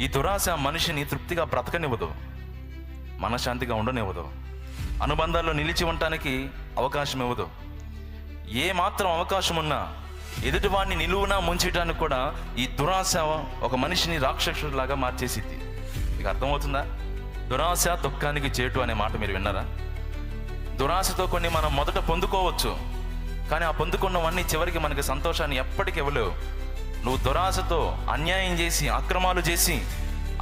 ఈ దురాశ మనిషిని తృప్తిగా బ్రతకనివ్వదు. మనశ్శాంతిగా ఉండనివ్వదు. అనుబంధాల్లో నిలిచి ఉండటానికి అవకాశం ఇవ్వదు ఏ మాత్రం అవకాశం ఉన్నా ఎదుటివాడిని నిలువున ముంచడానికి కూడా ఈ దురాశ ఒక మనిషిని రాక్షసుడిలాగా మార్చేసిద్ది. మీకు అర్థమవుతుందా? దురాశ దుఃఖానికి చేటు అనే మాట మీరు విన్నారా? దురాశతో కొన్ని మనం మొదట పొందుకోవచ్చు. కానీ ఆ పొందుకున్నవన్నీ చివరికి మనకి సంతోషాన్ని ఎప్పటికీ ఇవ్వలేవు. నువ్వు దురాశతో అన్యాయం చేసి అక్రమాలు చేసి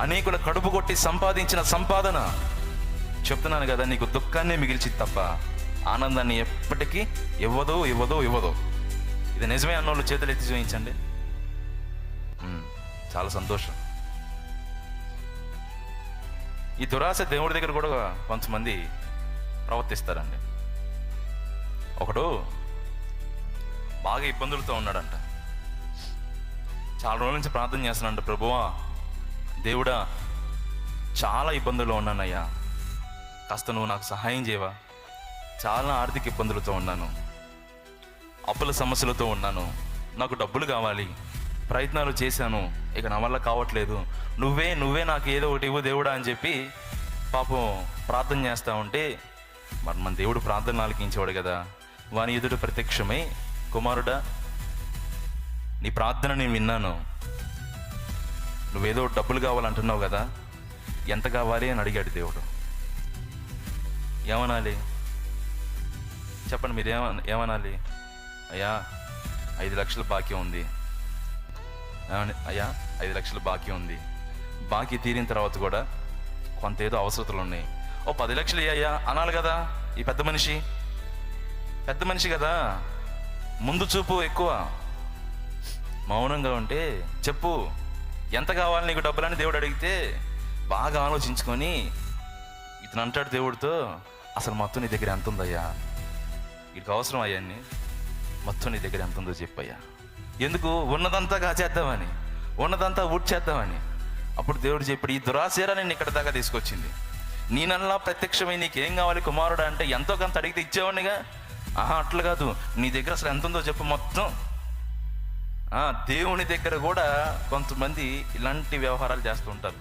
అనేకుల కడుపు కొట్టి సంపాదించిన సంపాదన చెప్తున్నాను కదా నీకు దుఃఖాన్నే మిగిల్చి తప్ప ఆనందాన్ని ఎప్పటికీ ఇవ్వదు ఇవ్వదు ఇవ్వదు. ఇది నిజమే అన్నోళ్ళు చేతులు ఎత్తి చూపించండి చాలా సంతోషం. ఈ దురాశ దేవుడి దగ్గర కూడా కొంతమంది ప్రవర్తిస్తారండి. ఒకడు బాగా ఇబ్బందులతో ఉన్నాడంట. చాలా రోజుల నుంచి ప్రార్థన చేస్తున్నాను ప్రభువా. దేవుడా చాలా ఇబ్బందుల్లో ఉన్నానయ్యా. కాస్త నువ్వు నాకు సహాయం చేయవా. చాలా ఆర్థిక ఇబ్బందులతో ఉన్నాను. అప్పుల సమస్యలతో ఉన్నాను. నాకు డబ్బులు కావాలి. ప్రయత్నాలు చేశాను. ఇక నా వల్ల కావట్లేదు. నువ్వే నువ్వే నాకు ఏదో ఒకటి ఇవ్వు దేవుడా అని చెప్పి పాపం ప్రార్థన చేస్తూ ఉంటే మరి మన దేవుడు ప్రార్థన ఆలకించేవాడు కదా. వాని ఎదుట ప్రత్యక్షమై కుమారుడా నీ ప్రార్థన నేను విన్నాను. నువ్వేదో డబ్బులు కావాలంటున్నావు కదా ఎంత కావాలి అని అడిగాడు దేవుడు. ఏమనాలి? చెప్పండి మీరు ఏమ ఏమనాలి? అయ్యా ఐదు లక్షలు బాకీ ఉంది. అయ్యా ఐదు లక్షలు బాకీ ఉంది. బాకీ తీరిన తర్వాత కూడా కొంత ఏదో అవసరతలు ఉన్నాయి. ఓ పది లక్షలు అయ్యా అనాలి కదా ఈ పెద్ద మనిషి. పెద్ద మనిషి కదా. ముందు చూపు ఎక్కువ. మౌనంగా ఉంటే చెప్పు ఎంత కావాలి నీకు డబ్బులని దేవుడు అడిగితే బాగా ఆలోచించుకొని ఇతను అంటాడు దేవుడితో అసలు మొత్తం నీ దగ్గర ఎంత ఉందయ్యా? వీడికి అవసరం అయ్యాన్ని మొత్తం నీ దగ్గర ఎంత ఉందో చెప్పయ్యా. ఎందుకు? ఉన్నదంతా కాచేద్దామని ఉన్నదంతా ఊడ్చేద్దామని. అప్పుడు దేవుడు చెప్పాడు ఈ దురాశీర నేను ఇక్కడ దాకా తీసుకొచ్చింది. నేనల్లా ప్రత్యక్షమై నీకేం కావాలి కుమారుడు అంటే ఎంతో కొంత అడిగితే ఇచ్చేవాడినిగా? ఆహా అట్లు కాదు. నీ దగ్గర అసలు ఎంత ఉందో చెప్పు మొత్తం. దేవుని దగ్గర కూడా కొంతమంది ఇలాంటి వ్యవహారాలు చేస్తూ ఉంటారు.